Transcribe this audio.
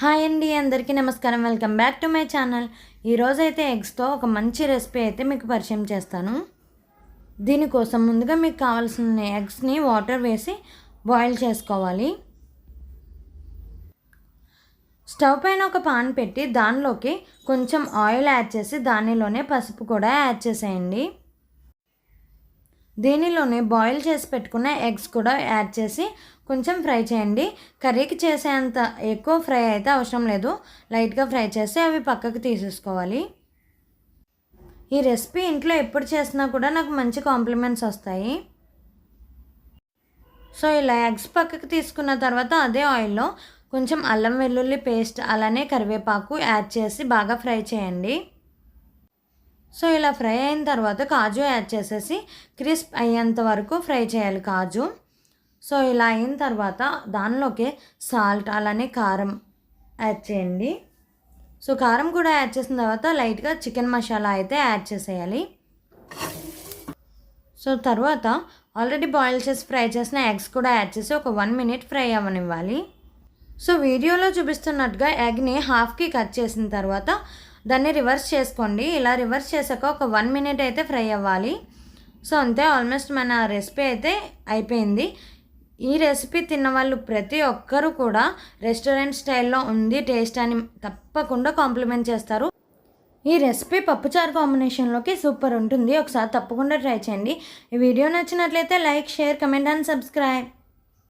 Hi అండి అందరికీ నమస్కారం. Welcome back to my channel. ఈరోజు అయితే ఎగ్స్తో ఒక మంచి రెసిపీ అయితే మీకు పరిచయం చేస్తాను. దీనికోసం ముందుగా మీకు కావాల్సిన ఎగ్స్ని వాటర్ వేసి బాయిల్ చేసుకోవాలి. స్టవ్ పైన ఒక పాన్ పెట్టి దానిలోకి కొంచెం ఆయిల్ యాడ్ చేసి దానిలోనే పసుపు కూడా యాడ్ చేసేయండి. దీనిలోనే బాయిల్ చేసి పెట్టుకున్న ఎగ్స్ కూడా యాడ్ చేసి కొంచెం ఫ్రై చేయండి. కర్రీకి చేసేంత ఎక్కువ ఫ్రై అయితే అవసరం లేదు. లైట్గా ఫ్రై చేసి అవి పక్కకు తీసేసుకోవాలి. ఈ రెసిపీ ఇంట్లో ఎప్పుడు చేసినా కూడా నాకు మంచి కాంప్లిమెంట్స్ వస్తాయి. సో ఇలా ఎగ్స్ పక్కకు తీసుకున్న తర్వాత అదే ఆయిల్లో కొంచెం అల్లం వెల్లుల్లి పేస్ట్ అలానే కరివేపాకు యాడ్ చేసి బాగా ఫ్రై చేయండి. సో ఇలా ఫ్రై అయిన తర్వాత కాజు యాడ్ చేసేసి క్రిస్ప్ అయ్యేంత వరకు ఫ్రై చేయాలి కాజు. సో ఇలా అయిన తర్వాత దానిలోకి సాల్ట్ అలానే కారం యాడ్ చేయండి. సో కారం కూడా యాడ్ చేసిన తర్వాత లైట్గా చికెన్ మసాలా అయితే యాడ్ చేసేయాలి. సో తర్వాత ఆల్రెడీ బాయిల్ చేసి ఫ్రై చేసిన ఎగ్స్ కూడా యాడ్ చేసి ఒక వన్ మినిట్ ఫ్రై అవ్వనివ్వాలి. సో వీడియోలో చూపిస్తున్నట్టుగా ఎగ్ని హాఫ్కి కట్ చేసిన తర్వాత దాన్ని రివర్స్ చేసుకోండి. ఇలా రివర్స్ చేశాక ఒక వన్ మినిట్ అయితే ఫ్రై అవ్వాలి. సో అంతే ఆల్మోస్ట్ మన రెసిపీ అయితే అయిపోయింది. ఈ రెసిపీ తిన్న వాళ్ళు ప్రతి ఒక్కరూ కూడా రెస్టారెంట్ స్టైల్లో ఉంది టేస్ట్ అని తప్పకుండా కాంప్లిమెంట్ చేస్తారు. ఈ రెసిపీ పప్పుచారు కాంబినేషన్లోకి సూపర్ ఉంటుంది. ఒకసారి తప్పకుండా ట్రై చేయండి. ఈ వీడియో నచ్చినట్లయితే like share comment and subscribe.